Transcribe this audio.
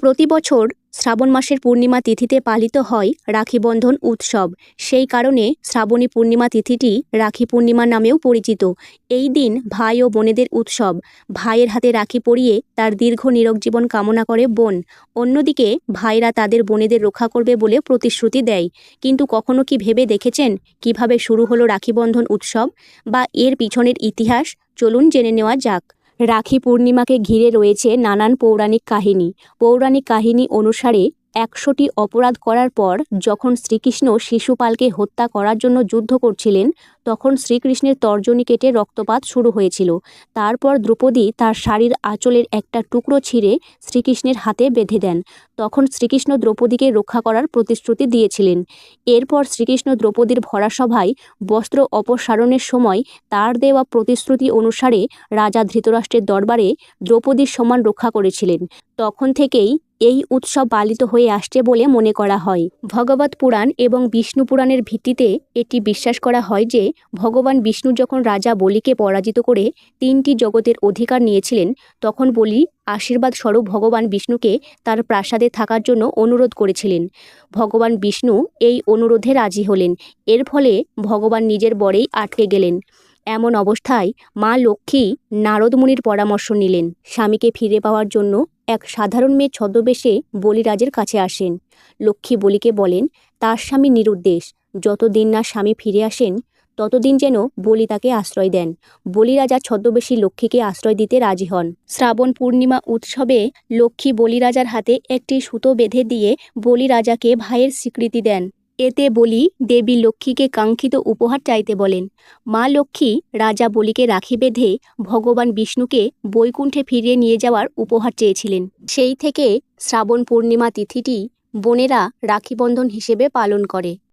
প্রতি বছর শ্রাবণ মাসের পূর্ণিমা তিথিতে পালিত হয় রাখি বন্ধন উৎসব। সেই কারণে শ্রাবণী পূর্ণিমা তিথিটি রাখি পূর্ণিমা নামেও পরিচিত। এই দিন ভাই ও বোনেদের উৎসব। ভাইয়ের হাতে রাখি পরিয়ে তার দীর্ঘ নিরোগ জীবন কামনা করে বোন। অন্যদিকে ভাইরা তাদের বোনেদের রক্ষা করবে বলে প্রতিশ্রুতি দেয়। কিন্তু কখনো কি ভেবে দেখেছেন কীভাবে শুরু হলো রাখি বন্ধন উৎসব? বা এর পিছনের ইতিহাস? চলুন জেনে নেওয়া যাক। রাখি পূর্ণিমাকে ঘিরে রয়েছে নানান পৌরাণিক কাহিনী। পৌরাণিক কাহিনী অনুসারে একশোটি অপরাধ করার পর যখন শ্রীকৃষ্ণ শিশুপালকে হত্যা করার জন্য যুদ্ধ করছিলেন, তখন শ্রীকৃষ্ণের তর্জনী কেটে রক্তপাত শুরু হয়েছিল। তারপর দ্রৌপদী তার শাড়ির আঁচলের একটা টুকরো ছিঁড়ে শ্রীকৃষ্ণের হাতে বেঁধে দেন। তখন শ্রীকৃষ্ণ দ্রৌপদীকে রক্ষা করার প্রতিশ্রুতি দিয়েছিলেন। এরপর শ্রীকৃষ্ণ দ্রৌপদীর ভরা সভায় বস্ত্র অপসারণের সময় তার দেওয়া প্রতিশ্রুতি অনুসারে রাজা ধৃতরাষ্ট্রের দরবারে দ্রৌপদীর সমান রক্ষা করেছিলেন। তখন থেকেই এই উৎসব পালিত হয়ে আসছে বলে মনে করা হয়। ভগবত পুরাণ এবং বিষ্ণু পুরাণের ভিত্তিতে এটি বিশ্বাস করা হয় যে, ভগবান বিষ্ণু যখন রাজা বলিকে পরাজিত করে তিনটি জগতের অধিকার নিয়েছিলেন, তখন বলি আশীর্বাদ স্বরূপ ভগবান বিষ্ণুকে তার প্রাসাদে থাকার জন্য অনুরোধ করেছিলেন। ভগবান বিষ্ণু এই অনুরোধে রাজি হলেন। এর ফলে ভগবান নিজের বরেই আটকে গেলেন। এমন অবস্থায় মা লক্ষ্মী নারদ মুনির পরামর্শ নিলেন। স্বামীকে ফিরে পাওয়ার জন্য এক সাধারণ মেয়ে ছদ্মবেশে বলিরাজের কাছে আসেন। লক্ষ্মী বলিকে বলেন, তার স্বামী নিরুদ্দেশ। যতদিন না স্বামী ফিরে আসেন, ততদিন যেন বলি তাকে আশ্রয় দেন। বলিরাজা ছদ্মবেশী লক্ষ্মীকে আশ্রয় দিতে রাজি হন। শ্রাবণ পূর্ণিমা উৎসবে লক্ষ্মী বলিরাজার হাতে একটি সুতো বেঁধে দিয়ে বলিরাজাকে ভাইয়ের স্বীকৃতি দেন। এতে বলি দেবী লক্ষ্মীকে কাঙ্ক্ষিত উপহার চাইতে বলেন। মা লক্ষ্মী রাজা বলিকে রাখি বেঁধে ভগবান বিষ্ণুকে বৈকুণ্ঠে ফিরিয়ে নিয়ে যাওয়ার উপহার চেয়েছিলেন। সেই থেকে শ্রাবণ পূর্ণিমা তিথিটি বোনেরা রাখিবন্ধন হিসেবে পালন করে।